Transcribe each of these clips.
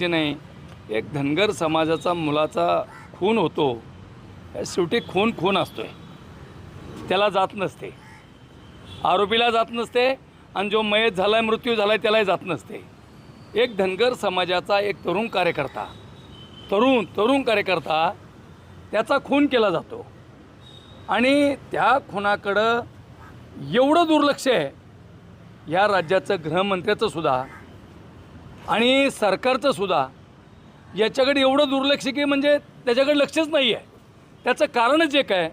जे नाही एक धनगर समाजाचा मुलाचा खून होतो शेवटी खून खून असतोय. त्याला जात नसते. आरोपीला जात नसते आणि जो मयत झालाय मृत्यू झालाय त्यालाही जात नसते. एक धनगर समाजाचा एक तरुण कार्यकर्ता तरुण तरुण कार्यकर्ता त्याचा खून केला जातो. आणि त्या खुनाकडं एवढं दुर्लक्ष आहे. या राज्याचं गृहमंत्र्याचं सुद्धा आणि सरकारचं सुद्धा याच्याकडे एवढं दुर्लक्ष की म्हणजे त्याच्याकडे लक्षच नाही आहे. त्याचं कारणच एक आहे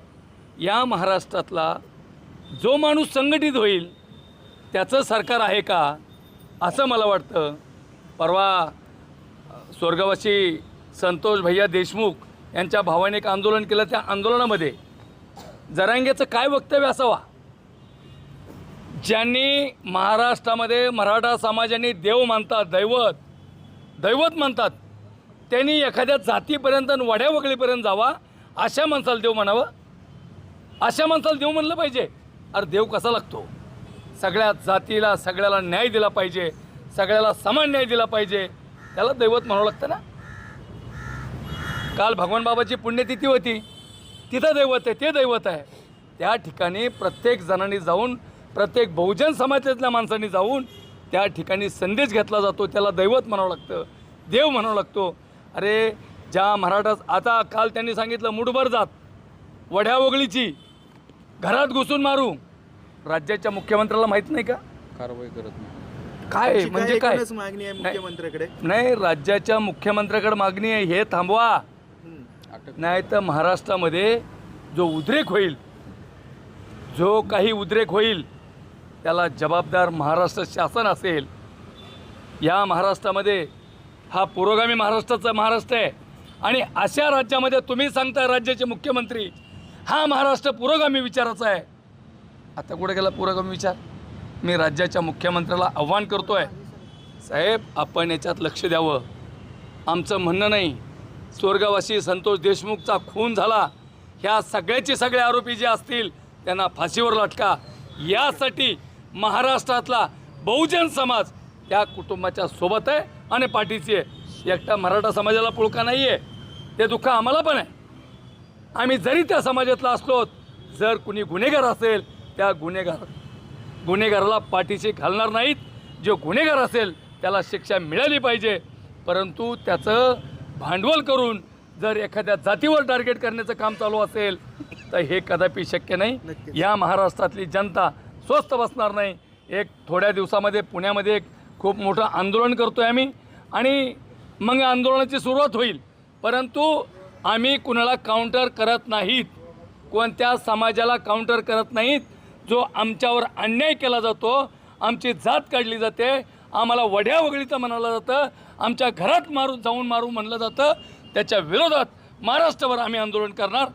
या महाराष्ट्रातला जो माणूस संघटित होईल त्याचं सरकार आहे का असं मला वाटतं. परवा स्वर्गवासी संतोष भैया देशमुख यांच्या भावाने एक आंदोलन केलं त्या आंदोलनामध्ये जरांगेचं काय वक्तव्य असावा? ज्यांनी महाराष्ट्रामध्ये मराठा समाजाने देव मानतात दैवत दैवत मानतात त्यांनी एखाद्या जातीपर्यंत आणि वड्या वगळीपर्यंत जावा अशा माणसाला देव म्हणावं? अशा माणसाला देव म्हणलं पाहिजे. अरे देव कसा लागतो? सगळ्या जातीला सगळ्याला न्याय दिला पाहिजे सगळ्याला समान न्याय दिला पाहिजे. त्याला दैवत म्हणावं लागतं ना? काल भगवान बाबाची पुण्यतिथी होती. तिथं दैवत आहे ते दैवत आहे. त्या ठिकाणी प्रत्येक जणांनी जाऊन प्रत्येक बहुजन समाजातल्या माणसांनी जाऊन त्या ठिकाणी संदेश घेतला जातो त्याला दैवत म्हणावं लागतं देव म्हणावं लागतो. अरे ज्या मराठा आता काल त्यांनी सांगितलं मुठभर जात वढ्या वगळीची घरात घुसून मारू. राज्याच्या मुख्यमंत्र्याला माहीत नाही का? कारवाई करत नाही. काय म्हणजे काय? मागणी आहे नाही. मुख्यमंत्र्याकडे? नाही राज्याच्या मुख्यमंत्र्याकडे मागणी आहे हे थांबवा. नाही तर महाराष्ट्रामध्ये जो उद्रेक होईल जो काही उद्रेक होईल त्याला जबाबदार महाराष्ट्र शासन असेल. या महाराष्ट्रामध्ये हा पुरोगामी महाराष्ट्राचा महाराष्ट्र आहे. आणि अशा राज्यामध्ये तुम्ही सांगता राज्याचे मुख्यमंत्री हा महाराष्ट्र पुरोगामी विचाराचा आहे. आता कुठे गेला पुरोगामी विचार? मी राज्याच्या मुख्यमंत्र्याला आव्हान करतो आहे साहेब आपण याच्यात लक्ष द्यावं. आमचं म्हणणं नाही स्वर्गवासी संतोष देशमुखचा खून झाला. ह्या सगळ्याचे सगळे आरोपी जे असतील त्यांना फाशीवर लटका. यासाठी महाराष्ट्रातला बहुजन समाज त्या कुटुंबाच्या सोबत आहे आणि पाठीची आहे. एकटा मराठा समाजाला पुळका नाही आहे ते दुःख आम्हाला पण आहे. आम्ही जरी त्या समाजातला असलो जर कुणी गुन्हेगार असेल त्या गुन्हेगार गुन्हेगाराला पाठीशी घालणार नाहीत. जो गुन्हेगार असेल त्याला शिक्षा मिळाली पाहिजे. परंतु त्याचं भांडवल करून जर एखाद्या जातीवर टार्गेट करण्याचं काम चालू असेल तर हे कदापि शक्य नाही. या महाराष्ट्रातली जनता स्वस्त बसणार नाही. एक थोड्या दिवसामध्ये पुण्यामध्ये एक खूप मोठं आंदोलन करतो आहे आम्ही. आणि मग आंदोलनाची सुरुवात होईल. परंतु आम्ही कुणाला काउंटर करत नाहीत. कोणत्या समाजाला काउंटर करत नाहीत. जो आमच्यावर अन्याय केला जातो आमची जात काढली जाते आम्हाला वड्या वगळीचं म्हणालं जातं आमच्या घरात मारू जाऊन मारू म्हणलं जातं त्याच्या विरोधात महाराष्ट्रभर आम्ही आंदोलन करणार.